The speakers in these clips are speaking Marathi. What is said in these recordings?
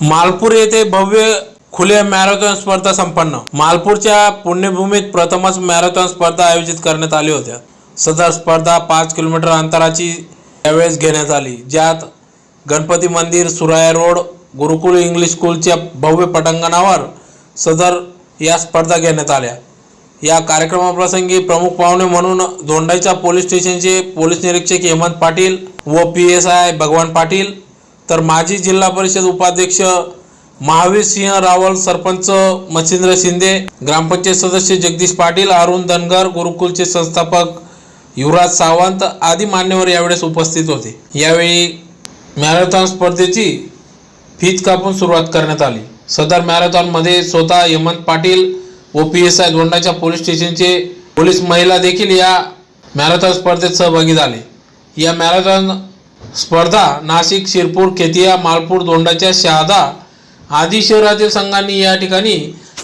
मालपूर येथे भव्य खुले मॅरेथॉन स्पर्धा संपन्न. मालपूरच्या पुण्यभूमीत प्रथमच मॅरेथॉन स्पर्धा आयोजित करण्यात आली होत्या. सदर स्पर्धा पाच किलोमीटर अंतराची यावेळेस घेण्यात आली. ज्यात गणपती मंदिर सुराया रोड गुरुकुल इंग्लिश स्कूलच्या भव्य पटांगणावर सदर या स्पर्धा घेण्यात आल्या. या कार्यक्रमाप्रसंगी प्रमुख पाहुणे म्हणून दोंडाईच्या पोलीस स्टेशनचे पोलीस निरीक्षक हेमंत पाटील व पी एस आय भगवान पाटील तर माजी जिल्हा परिषद उपाध्यक्ष महावीर सिंह रावल सरपंच मच्छिंद्र शिंदे ग्रामपंचायत सदस्य जगदीश पाटील अरुण धनगर गुरुकुलचे संस्थापक युवराज सावंत आदी मान्यवर यावेळेस उपस्थित होते. यावेळी मॅरेथॉन स्पर्धेची फीज कापून सुरुवात करण्यात आली. सदर मॅरेथॉनमध्ये स्वतः Hemant Patil O P S I दोंडाच्या police स्टेशनचे पोलीस महिला देखील या मॅरेथॉन स्पर्धेत सहभागी झाले. या मॅरेथॉन स्पर्धा नाशिक शिरपूर केतिया मालपूर दोंडाच्या शहादा आदी शहरातील संघांनी या ठिकाणी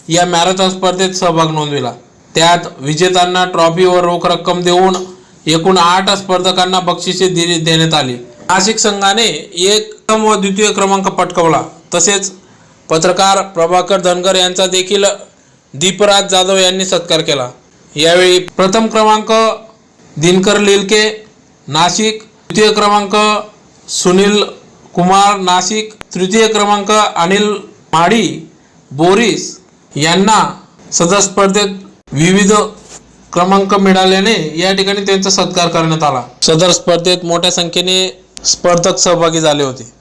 या मॅरेथॉन स्पर्धेत सहभाग नोंदविला. त्यात विजेत्यांना ट्रॉफी व रोख रक्कम देऊन एकूण आठ स्पर्धकांना बक्षिसे दिली देण्यात आली. नाशिक संघाने एक प्रथम व द्वितीय क्रमांक पटकवला. तसेच पत्रकार प्रभाकर धनगर यांचा देखील दीपराज जाधव यांनी सत्कार केला. यावेळी प्रथम क्रमांक दिनकर लिलके नाशिक. द्वितीय क्रमांक सुनील कुमार नाशिक. तृतीय क्रमांक अनिल माडी बोरीस यांना सदर स्पर्धेत विविध क्रमांक मिळाल्याने या ठिकाणी त्यांचा सत्कार करण्यात आला. सदर स्पर्धेत मोठ्या संख्येने स्पर्धक सहभागी झाले होते.